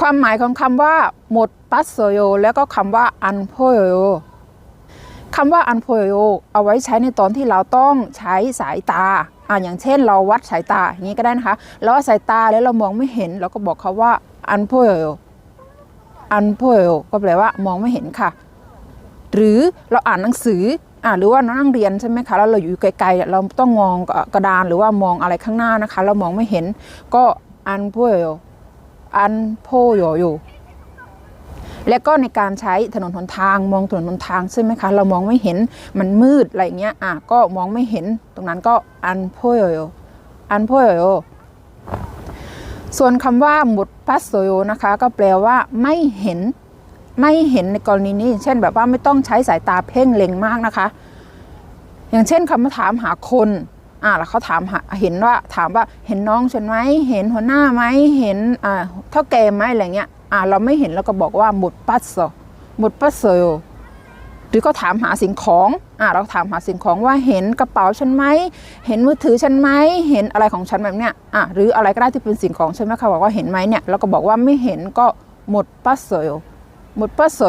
ความหมายของคำว่าหมดปัสโซโยแล้วก็คำว่าอันโพโยคำว่าอันโพโยเอาไว้ใช้ในตอนที่เราต้องใช้สายตาอ่าอย่างเช่นเราวัดสายตาอย่างนี้ก็ได้นะคะเราวัดสายตาแล้วเรามองไม่เห็นเราก็บอกเขาว่าอันโพโยอันโพโยก็แปลว่ามองไม่เห็นค่ะ หรือเราอ่านหนังสืออ่าหรือว่านั่งเรียนใช่ไหมคะแล้วเราอยู่ไกลๆเราต้องมองกระดานหรือว่ามองอะไรข้างหน้านะคะ เรามองไม่เห็นก็อันโพโย อันโพโยอยู่ และก็ในการใช้ถนนหนทางมองถนนหนทางใช่ไหมคะ เรามองไม่เห็นมันมืดอะไรเงี้ยอะก็มองไม่เห็นตรงนั้นก็อันโพโยโยอันโพโยโยส่วนคำว่าหมดปัสโซโยนะคะ ก็แปลว่าไม่เห็นไม่เห็นในกรณีนี้ เช่นแบบว่าไม่ต้องใช้สายตาเพ่งเล็งมากนะคะ อย่างเช่นคำถามหาคน อ่าแล้วเขาถามหาเห็นว่าถามว่าเห็นน้องฉันไหมเห็นหัวหน้าไหมเห็นอ่าเท่าแก่ไหมอะไรเงี้ยอ่าเราไม่เห็นเราก็บอกว่าหมดปัสโซหมดปัสโซหรือก็ถามหาสิ่งของอ่าเราถามหาสิ่งของว่าเห็นกระเป๋าฉันไหมเห็นมือถือฉันไหมเห็นอะไรของฉันแบบเนี้ยอ่าหรืออะไรก็ได้ที่เป็นสิ่งของใช่ไหมคะบอกว่าเห็นไหมเนี่ยเราก็บอกว่าไม่เห็นก็หมดปัสโซหมดปัสโซ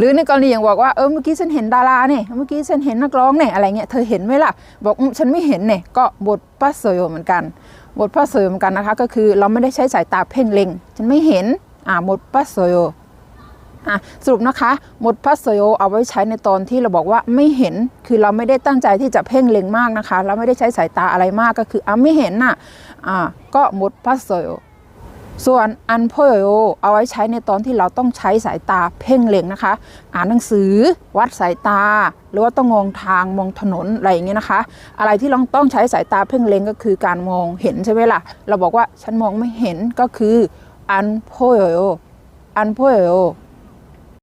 หรือในกรณีอย่างบอกว่าเออเมื่อกี้ฉันเห็นดาราเนี่ยเมื่อกี้ฉันเห็นนักร้องเนี่ยอะไรเงี้ยเธอเห็นไหมล่ะบอกอืมฉันไม่เห็นเนี่ยก็บทปัสโซโยเหมือนกัน บทปัสโซโยเหมือนกันนะคะ ก็คือเราไม่ได้ใช้สายตาเพ่งเล็ง ฉันไม่เห็นอ่าหมดปัสโซโยอะสรุปนะคะหมดปัสโซโยเอาไว้ใช้ในตอนที่เราบอกว่าไม่เห็นคือเราไม่ได้ตั้งใจที่จะเพ่งเล็งมากนะคะ เราไม่ได้ใช้สายตาอะไรมากก็คืออะไม่เห็นน่ะอ่าก็หมดปัสโซโย ส่วนอันโพโยเอาไว้ใช้ในตอนที่เราต้องใช้สายตาเพ่งเล็งนะคะ อ่านหนังสือ วัดสายตา หรือว่าต้องมองทางมองถนนอะไรอย่างเงี้ยนะคะ อะไรที่เราต้องใช้สายตาเพ่งเล็งก็คือการมองเห็นใช่ไหมล่ะ เราบอกว่าฉันมองไม่เห็นก็คืออันโพโยอันโพโย